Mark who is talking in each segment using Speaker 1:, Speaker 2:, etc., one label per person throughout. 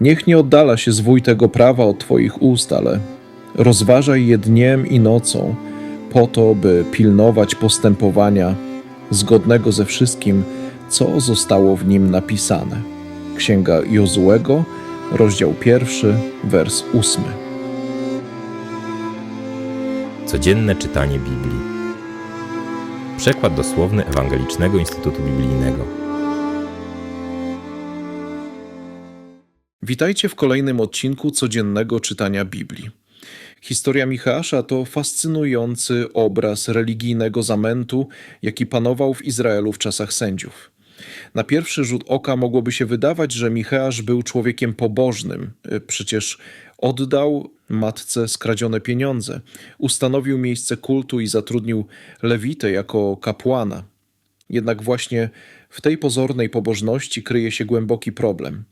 Speaker 1: Niech nie oddala się zwój tego prawa od Twoich ust, ale rozważaj je dniem i nocą, po to, by pilnować postępowania zgodnego ze wszystkim, co zostało w nim napisane. Księga Jozułego, rozdział pierwszy, wers ósmy.
Speaker 2: Codzienne czytanie Biblii. Przekład dosłowny Ewangelicznego Instytutu Biblijnego.
Speaker 1: Witajcie w kolejnym odcinku codziennego czytania Biblii. Historia Michała to fascynujący obraz religijnego zamętu, jaki panował w Izraelu w czasach sędziów. Na pierwszy rzut oka mogłoby się wydawać, że Micheasz był człowiekiem pobożnym. Przecież oddał matce skradzione pieniądze, ustanowił miejsce kultu i zatrudnił Lewitę jako kapłana. Jednak właśnie w tej pozornej pobożności kryje się głęboki problem.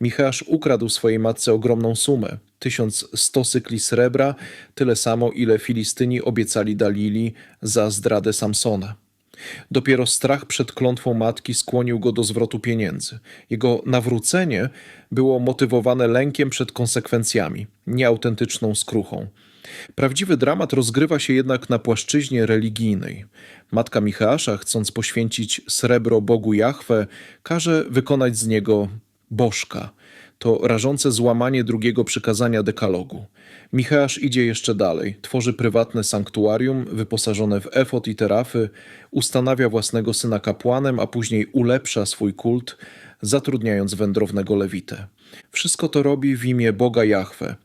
Speaker 1: Micheasz ukradł swojej matce ogromną sumę 1100 cykli srebra, tyle samo ile Filistyni obiecali Dalili za zdradę Samsona. Dopiero strach przed klątwą matki skłonił go do zwrotu pieniędzy. Jego nawrócenie było motywowane lękiem przed konsekwencjami, nieautentyczną skruchą. Prawdziwy dramat rozgrywa się jednak na płaszczyźnie religijnej. Matka Michała, chcąc poświęcić srebro Bogu Jahwe, każe wykonać z niego bożka. To rażące złamanie drugiego przykazania dekalogu. Micheasz idzie jeszcze dalej, tworzy prywatne sanktuarium wyposażone w efot i terafy, ustanawia własnego syna kapłanem, a później ulepsza swój kult, zatrudniając wędrownego lewitę. Wszystko to robi w imię Boga Jahwe,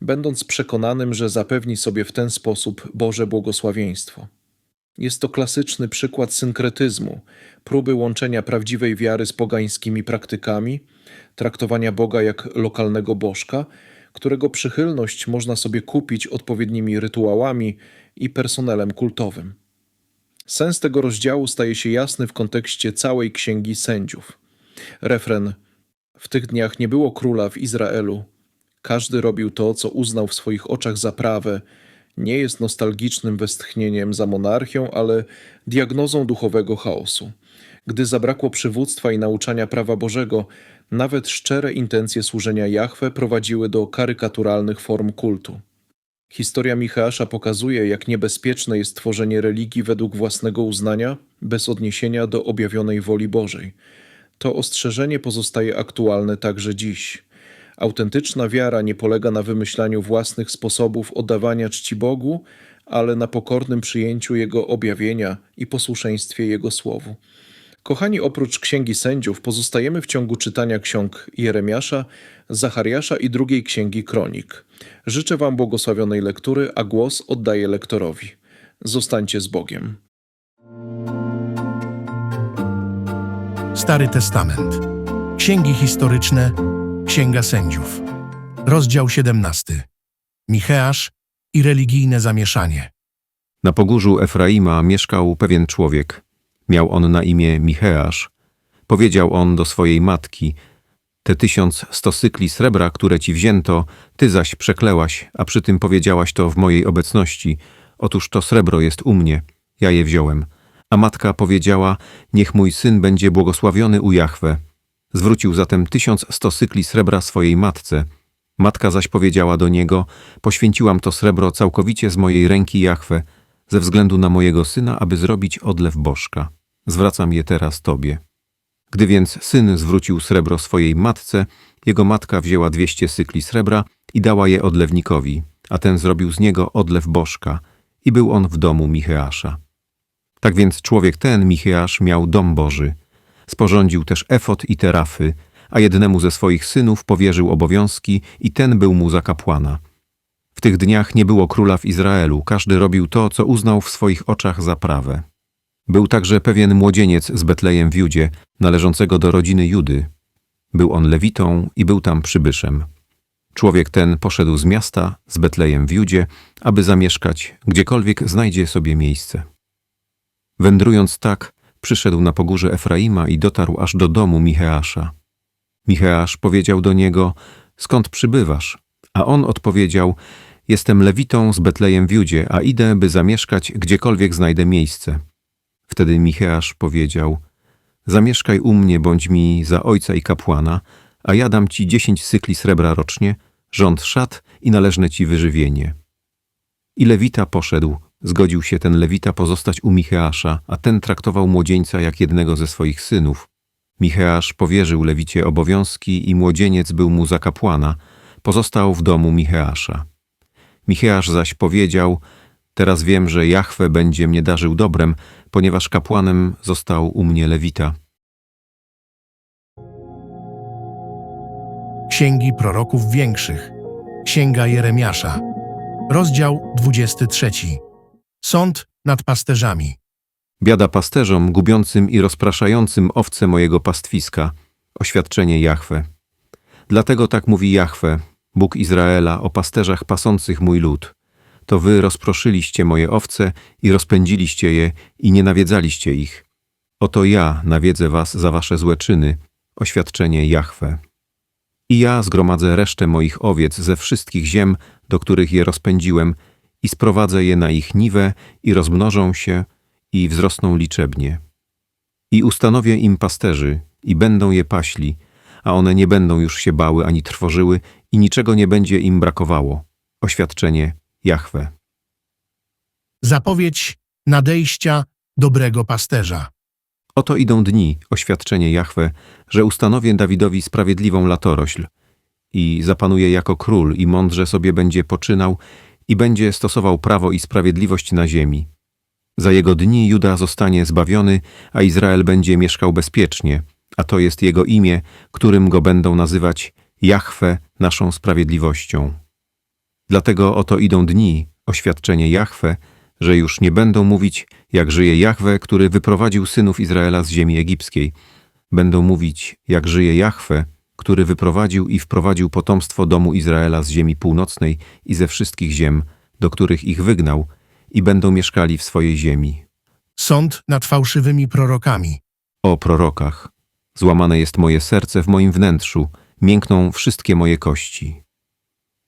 Speaker 1: będąc przekonanym, że zapewni sobie w ten sposób Boże błogosławieństwo. Jest to klasyczny przykład synkretyzmu, próby łączenia prawdziwej wiary z pogańskimi praktykami, traktowania Boga jak lokalnego bożka, którego przychylność można sobie kupić odpowiednimi rytuałami i personelem kultowym. Sens tego rozdziału staje się jasny w kontekście całej księgi sędziów. Refren: W tych dniach nie było króla w Izraelu. Każdy robił to, co uznał w swoich oczach za prawe. Nie jest nostalgicznym westchnieniem za monarchią, ale diagnozą duchowego chaosu. Gdy zabrakło przywództwa i nauczania prawa Bożego, nawet szczere intencje służenia Jahwe prowadziły do karykaturalnych form kultu. Historia Michała pokazuje, jak niebezpieczne jest tworzenie religii według własnego uznania, bez odniesienia do objawionej woli Bożej. To ostrzeżenie pozostaje aktualne także dziś. Autentyczna wiara nie polega na wymyślaniu własnych sposobów oddawania czci Bogu, ale na pokornym przyjęciu Jego objawienia i posłuszeństwie Jego słowu. Kochani, oprócz Księgi Sędziów pozostajemy w ciągu czytania ksiąg Jeremiasza, Zachariasza i drugiej Księgi Kronik. Życzę Wam błogosławionej lektury, a głos oddaję lektorowi. Zostańcie z Bogiem.
Speaker 3: Stary Testament. Księgi historyczne. Księga Sędziów. Rozdział 17. Micheasz i religijne zamieszanie.
Speaker 4: Na pogórzu Efraima mieszkał pewien człowiek. Miał on na imię Micheasz. Powiedział on do swojej matki, te tysiąc sto cykli srebra, które ci wzięto, ty zaś przeklełaś, a przy tym powiedziałaś to w mojej obecności. Otóż to srebro jest u mnie, ja je wziąłem. A matka powiedziała, niech mój syn będzie błogosławiony u Jahwe. Zwrócił zatem tysiąc sto cykli srebra swojej matce. Matka zaś powiedziała do niego, poświęciłam to srebro całkowicie z mojej ręki Jahwe, ze względu na mojego syna, aby zrobić odlew bożka. Zwracam je teraz tobie. Gdy więc syn zwrócił srebro swojej matce, jego matka wzięła dwieście cykli srebra i dała je odlewnikowi, a ten zrobił z niego odlew bożka i był on w domu Micheasza. Tak więc człowiek ten, Micheasz, miał dom Boży. Sporządził też efot i terafy, a jednemu ze swoich synów powierzył obowiązki i ten był mu za kapłana. W tych dniach nie było króla w Izraelu, każdy robił to, co uznał w swoich oczach za prawe. Był także pewien młodzieniec z Betlejem w Judzie, należącego do rodziny Judy. Był on lewitą i był tam przybyszem. Człowiek ten poszedł z miasta, z Betlejem w Judzie, aby zamieszkać, gdziekolwiek znajdzie sobie miejsce. Wędrując tak, przyszedł na pogórze Efraima i dotarł aż do domu Micheasza. Micheasz powiedział do niego, skąd przybywasz? A on odpowiedział, jestem lewitą z Betlejem w Judzie, a idę, by zamieszkać, gdziekolwiek znajdę miejsce. Wtedy Micheasz powiedział, zamieszkaj u mnie, bądź mi za ojca i kapłana, a ja dam ci dziesięć cykli srebra rocznie, rząd szat i należne ci wyżywienie. I Lewita poszedł, zgodził się ten Lewita pozostać u Micheasza, a ten traktował młodzieńca jak jednego ze swoich synów. Micheasz powierzył Lewicie obowiązki i młodzieniec był mu za kapłana, pozostał w domu Micheasza. Micheasz zaś powiedział, teraz wiem, że Jahwe będzie mnie darzył dobrem, ponieważ kapłanem został u mnie Lewita.
Speaker 3: Księgi proroków większych. Księga Jeremiasza. Rozdział 23. Sąd nad pasterzami.
Speaker 4: Biada pasterzom gubiącym i rozpraszającym owce mojego pastwiska. Oświadczenie Jahwe. Dlatego tak mówi Jahwe, Bóg Izraela, o pasterzach pasących mój lud. To wy rozproszyliście moje owce i rozpędziliście je i nie nawiedzaliście ich. Oto ja nawiedzę was za wasze złe czyny. Oświadczenie Jahwe. I ja zgromadzę resztę moich owiec ze wszystkich ziem, do których je rozpędziłem, i sprowadzę je na ich niwę i rozmnożą się i wzrosną liczebnie. I ustanowię im pasterzy i będą je paśli, a one nie będą już się bały ani trwożyły i niczego nie będzie im brakowało. Oświadczenie Jahwe.
Speaker 3: Zapowiedź nadejścia dobrego pasterza.
Speaker 4: Oto idą dni, oświadczenie Jahwe, że ustanowię Dawidowi sprawiedliwą latorośl i zapanuje jako król i mądrze sobie będzie poczynał i będzie stosował prawo i sprawiedliwość na ziemi. Za jego dni Juda zostanie zbawiony, a Izrael będzie mieszkał bezpiecznie, a to jest jego imię, którym go będą nazywać Jahwe naszą sprawiedliwością. Dlatego oto idą dni, oświadczenie Jahwe, że już nie będą mówić, jak żyje Jahwe, który wyprowadził synów Izraela z ziemi egipskiej. Będą mówić, jak żyje Jahwe, który wyprowadził i wprowadził potomstwo domu Izraela z ziemi północnej i ze wszystkich ziem, do których ich wygnał, i będą mieszkali w swojej ziemi.
Speaker 3: Sąd nad fałszywymi prorokami.
Speaker 4: O prorokach, złamane jest moje serce w moim wnętrzu, miękną wszystkie moje kości.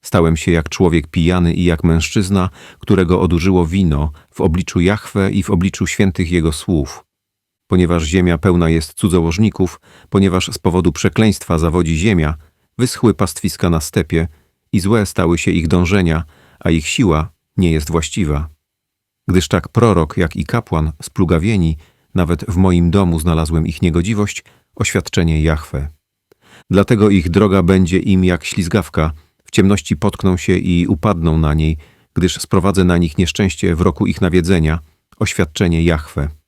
Speaker 4: Stałem się jak człowiek pijany i jak mężczyzna, którego odurzyło wino w obliczu Jahwe i w obliczu świętych jego słów. Ponieważ ziemia pełna jest cudzołożników, ponieważ z powodu przekleństwa zawodzi ziemia, wyschły pastwiska na stepie i złe stały się ich dążenia, a ich siła nie jest właściwa. Gdyż tak prorok, jak i kapłan splugawieni, nawet w moim domu znalazłem ich niegodziwość, oświadczenie Jahwe. Dlatego ich droga będzie im jak ślizgawka, w ciemności potkną się i upadną na niej, gdyż sprowadzę na nich nieszczęście w roku ich nawiedzenia, oświadczenie Jahwe.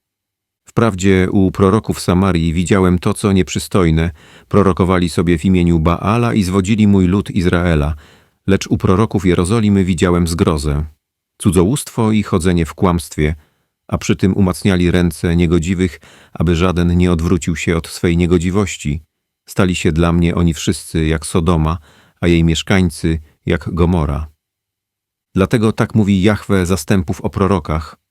Speaker 4: Wprawdzie u proroków Samarii widziałem to, co nieprzystojne, prorokowali sobie w imieniu Baala i zwodzili mój lud Izraela, lecz u proroków Jerozolimy widziałem zgrozę, cudzołóstwo i chodzenie w kłamstwie, a przy tym umacniali ręce niegodziwych, aby żaden nie odwrócił się od swej niegodziwości. Stali się dla mnie oni wszyscy jak Sodoma, a jej mieszkańcy jak Gomora. Dlatego tak mówi Jahwe zastępów o prorokach.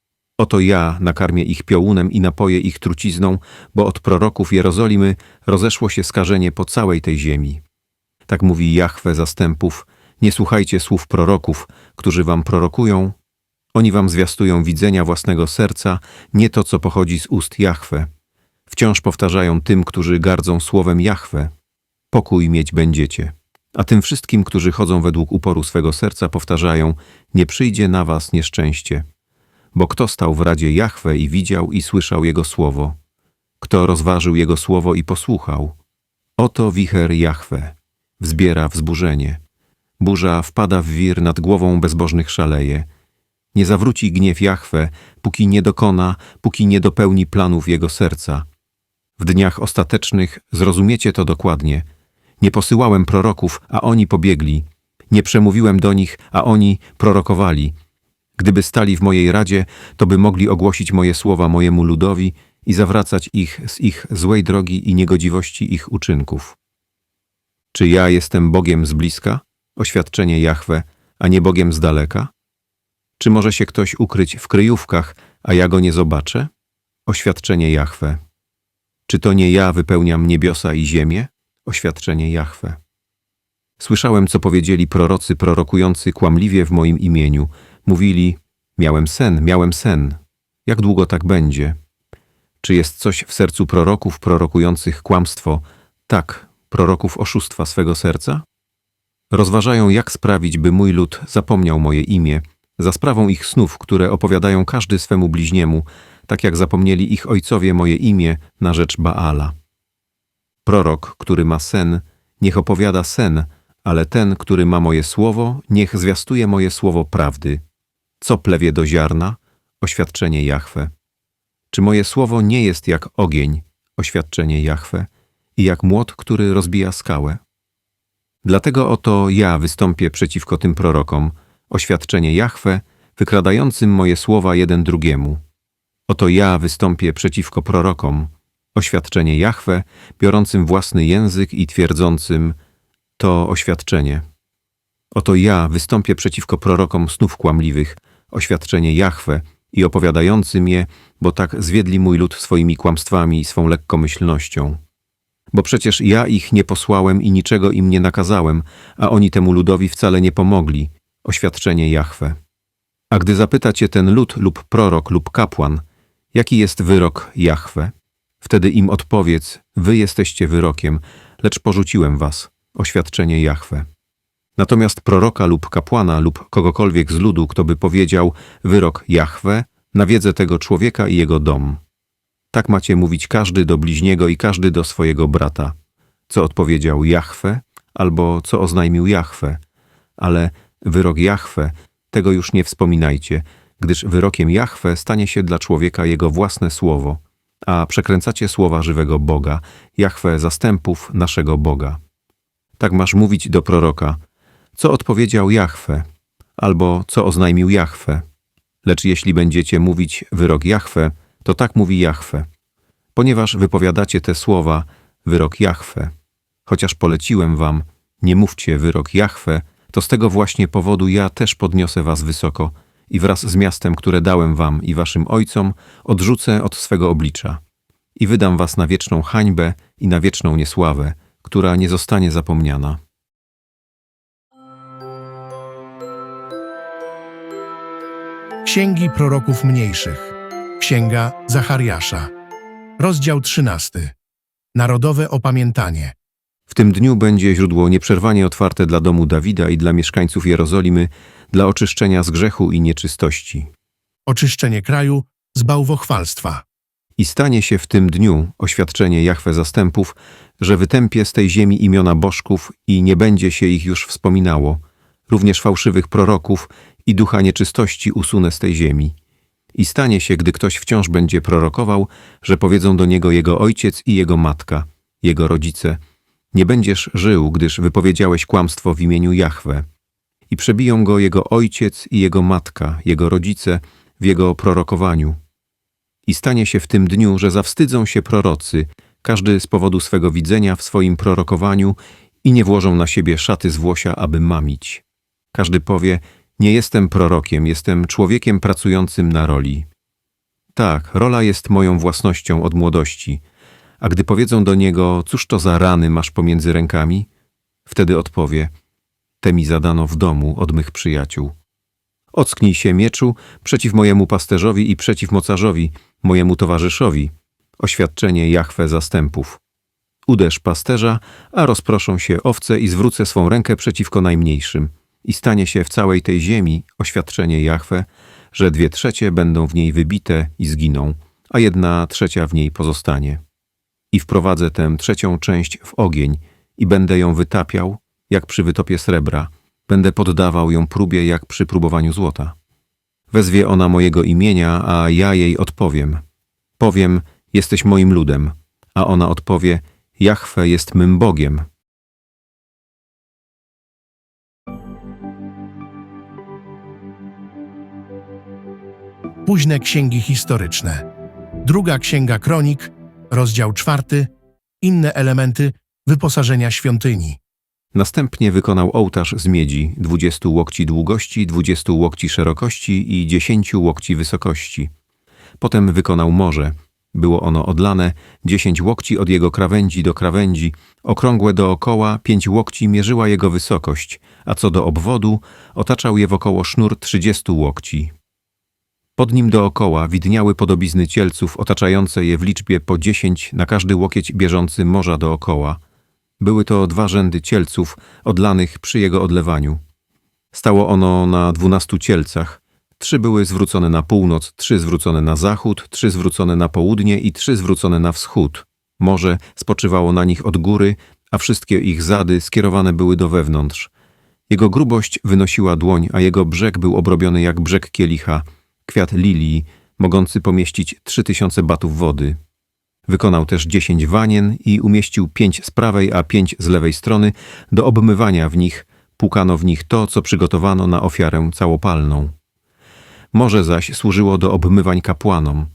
Speaker 4: Oto ja nakarmię ich piołunem i napoję ich trucizną, bo od proroków Jerozolimy rozeszło się skażenie po całej tej ziemi. Tak mówi Jahwe zastępów, nie słuchajcie słów proroków, którzy wam prorokują. Oni wam zwiastują widzenia własnego serca, nie to, co pochodzi z ust Jahwe. Wciąż powtarzają tym, którzy gardzą słowem Jahwe. Pokój mieć będziecie. A tym wszystkim, którzy chodzą według uporu swego serca, powtarzają: Nie przyjdzie na was nieszczęście. Bo kto stał w radzie Jahwe i widział i słyszał jego słowo? Kto rozważył jego słowo i posłuchał? Oto wicher Jahwe, wzbiera wzburzenie. Burza wpada w wir nad głową bezbożnych szaleje. Nie zawróci gniew Jahwe, póki nie dokona, póki nie dopełni planów jego serca. W dniach ostatecznych zrozumiecie to dokładnie. Nie posyłałem proroków, a oni pobiegli. Nie przemówiłem do nich, a oni prorokowali. Gdyby stali w mojej radzie, to by mogli ogłosić moje słowa mojemu ludowi i zawracać ich z ich złej drogi i niegodziwości ich uczynków. Czy ja jestem Bogiem z bliska? Oświadczenie Jahwe, a nie Bogiem z daleka? Czy może się ktoś ukryć w kryjówkach, a ja go nie zobaczę? Oświadczenie Jahwe. Czy to nie ja wypełniam niebiosa i ziemię? Oświadczenie Jahwe. Słyszałem, co powiedzieli prorocy prorokujący kłamliwie w moim imieniu. Mówili, miałem sen, miałem sen. Jak długo tak będzie? Czy jest coś w sercu proroków prorokujących kłamstwo? Tak, proroków oszustwa swego serca? Rozważają, jak sprawić, by mój lud zapomniał moje imię, za sprawą ich snów, które opowiadają każdy swemu bliźniemu, tak jak zapomnieli ich ojcowie moje imię na rzecz Baala. Prorok, który ma sen, niech opowiada sen, ale ten, który ma moje słowo, niech zwiastuje moje słowo prawdy. Co plewie do ziarna? Oświadczenie Jahwe. Czy moje słowo nie jest jak ogień, oświadczenie Jahwe, i jak młot, który rozbija skałę? Dlatego oto ja wystąpię przeciwko tym prorokom, oświadczenie Jahwe, wykradającym moje słowa jeden drugiemu. Oto ja wystąpię przeciwko prorokom, oświadczenie Jahwe, biorącym własny język i twierdzącym to oświadczenie. Oto ja wystąpię przeciwko prorokom snów kłamliwych, oświadczenie Jahwe i opowiadającym je, bo tak zwiedli mój lud swoimi kłamstwami i swą lekkomyślnością. Bo przecież ja ich nie posłałem i niczego im nie nakazałem, a oni temu ludowi wcale nie pomogli. Oświadczenie Jahwe. A gdy zapyta cię ten lud lub prorok lub kapłan, jaki jest wyrok Jahwe, wtedy im odpowiedz, wy jesteście wyrokiem, lecz porzuciłem was. Oświadczenie Jahwe. Natomiast proroka lub kapłana lub kogokolwiek z ludu, kto by powiedział wyrok Jahwe, nawiedzę tego człowieka i jego dom. Tak macie mówić każdy do bliźniego i każdy do swojego brata. Co odpowiedział Jahwe, albo co oznajmił Jahwe. Ale wyrok Jahwe, tego już nie wspominajcie, gdyż wyrokiem Jahwe stanie się dla człowieka jego własne słowo, a przekręcacie słowa żywego Boga, Jahwe zastępów naszego Boga. Tak masz mówić do proroka, co odpowiedział Jahwe, albo co oznajmił Jahwe. Lecz jeśli będziecie mówić wyrok Jahwe, to tak mówi Jahwe. Ponieważ wypowiadacie te słowa, wyrok Jahwe. Chociaż poleciłem wam, nie mówcie wyrok Jahwe, to z tego właśnie powodu ja też podniosę was wysoko i wraz z miastem, które dałem wam i waszym ojcom, odrzucę od swego oblicza. I wydam was na wieczną hańbę i na wieczną niesławę, która nie zostanie zapomniana.
Speaker 3: Księgi proroków mniejszych. Księga Zachariasza. Rozdział 13. Narodowe opamiętanie.
Speaker 4: W tym dniu będzie źródło nieprzerwanie otwarte dla domu Dawida i dla mieszkańców Jerozolimy, dla oczyszczenia z grzechu i nieczystości.
Speaker 3: Oczyszczenie kraju z bałwochwalstwa.
Speaker 4: I stanie się w tym dniu oświadczenie Jahwe zastępów, że wytępię z tej ziemi imiona bożków i nie będzie się ich już wspominało, również fałszywych proroków i ducha nieczystości usunę z tej ziemi. I stanie się, gdy ktoś wciąż będzie prorokował, że powiedzą do niego jego ojciec i jego matka, jego rodzice, nie będziesz żył, gdyż wypowiedziałeś kłamstwo w imieniu Jahwe. I przebiją go jego ojciec i jego matka, jego rodzice w jego prorokowaniu. I stanie się w tym dniu, że zawstydzą się prorocy, każdy z powodu swego widzenia w swoim prorokowaniu i nie włożą na siebie szaty z włosia, aby mamić. Każdy powie, nie jestem prorokiem, jestem człowiekiem pracującym na roli. Tak, rola jest moją własnością od młodości, a gdy powiedzą do niego, cóż to za rany masz pomiędzy rękami, wtedy odpowie, te mi zadano w domu od mych przyjaciół. Ocknij się mieczu przeciw mojemu pasterzowi i przeciw mocarzowi, mojemu towarzyszowi. Oświadczenie Jahwe zastępów. Uderz pasterza, a rozproszą się owce i zwrócę swą rękę przeciwko najmniejszym. I stanie się w całej tej ziemi oświadczenie Jahwe, że dwie trzecie będą w niej wybite i zginą, a jedna trzecia w niej pozostanie. I wprowadzę tę trzecią część w ogień i będę ją wytapiał, jak przy wytopie srebra, będę poddawał ją próbie, jak przy próbowaniu złota. Wezwie ona mojego imienia, a ja jej odpowiem. Powiem, jesteś moim ludem, a ona odpowie, Jahwe jest mym Bogiem.
Speaker 3: Późne księgi historyczne. Druga księga kronik, rozdział czwarty. Inne elementy wyposażenia świątyni.
Speaker 4: Następnie wykonał ołtarz z miedzi, dwudziestu łokci długości, dwudziestu łokci szerokości i dziesięciu łokci wysokości. Potem wykonał morze. Było ono odlane, dziesięć łokci od jego krawędzi do krawędzi, okrągłe dookoła, pięć łokci mierzyła jego wysokość, a co do obwodu, otaczał je wokoło sznur trzydziestu łokci. Pod nim dookoła widniały podobizny cielców otaczające je w liczbie po dziesięć na każdy łokieć bieżący morza dookoła. Były to dwa rzędy cielców odlanych przy jego odlewaniu. Stało ono na dwunastu cielcach. Trzy były zwrócone na północ, trzy zwrócone na zachód, trzy zwrócone na południe i trzy zwrócone na wschód. Morze spoczywało na nich od góry, a wszystkie ich zady skierowane były do wewnątrz. Jego grubość wynosiła dłoń, a jego brzeg był obrobiony jak brzeg kielicha, kwiat lilii, mogący pomieścić trzy tysiące batów wody. Wykonał też dziesięć wanien i umieścił pięć z prawej, a pięć z lewej strony. Do obmywania w nich płukano w nich to, co przygotowano na ofiarę całopalną. Morze zaś służyło do obmywań kapłanom.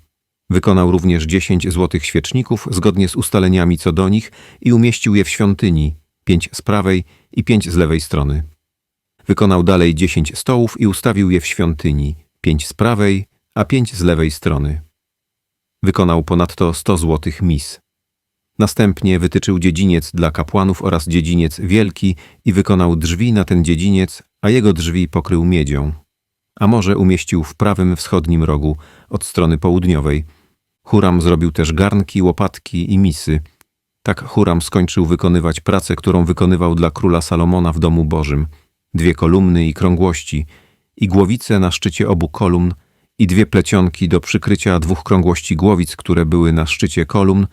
Speaker 4: Wykonał również dziesięć złotych świeczników zgodnie z ustaleniami co do nich i umieścił je w świątyni, pięć z prawej i pięć z lewej strony. Wykonał dalej dziesięć stołów i ustawił je w świątyni, pięć z prawej, a pięć z lewej strony. Wykonał ponadto sto złotych mis. Następnie wytyczył dziedziniec dla kapłanów oraz dziedziniec wielki i wykonał drzwi na ten dziedziniec, a jego drzwi pokrył miedzią. A morze umieścił w prawym wschodnim rogu od strony południowej. Huram zrobił też garnki, łopatki i misy. Tak Huram skończył wykonywać pracę, którą wykonywał dla króla Salomona w domu Bożym. Dwie kolumny i krągłości, i głowice na szczycie obu kolumn, i dwie plecionki do przykrycia dwóch krągłości głowic, które były na szczycie kolumn,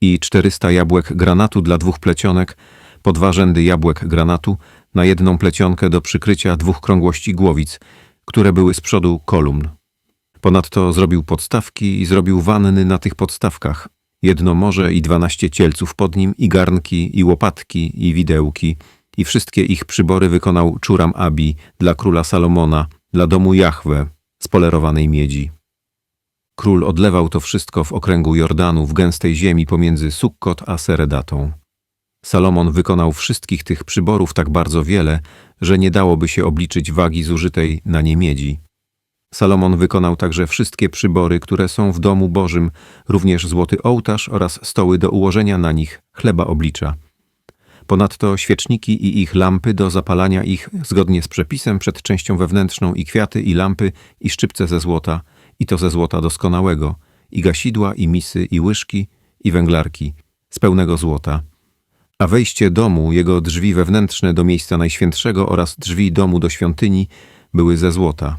Speaker 4: i czterysta jabłek granatu dla dwóch plecionek, po dwa rzędy jabłek granatu na jedną plecionkę do przykrycia dwóch krągłości głowic, które były z przodu kolumn. Ponadto zrobił podstawki i zrobił wanny na tych podstawkach. Jedno morze i dwanaście cielców pod nim, i garnki, i łopatki, i widełki. I wszystkie ich przybory wykonał Czuram Abi dla króla Salomona, dla domu Jahwe, z polerowanej miedzi. Król odlewał to wszystko w okręgu Jordanu w gęstej ziemi pomiędzy Sukkot a Seredatą. Salomon wykonał wszystkich tych przyborów tak bardzo wiele, że nie dałoby się obliczyć wagi zużytej na nie miedzi. Salomon wykonał także wszystkie przybory, które są w domu Bożym, również złoty ołtarz oraz stoły do ułożenia na nich chleba oblicza. Ponadto świeczniki i ich lampy do zapalania ich zgodnie z przepisem przed częścią wewnętrzną i kwiaty i lampy i szczypce ze złota, i to ze złota doskonałego, i gasidła, i misy, i łyżki, i węglarki z pełnego złota. A wejście domu, jego drzwi wewnętrzne do miejsca najświętszego oraz drzwi domu do świątyni były ze złota.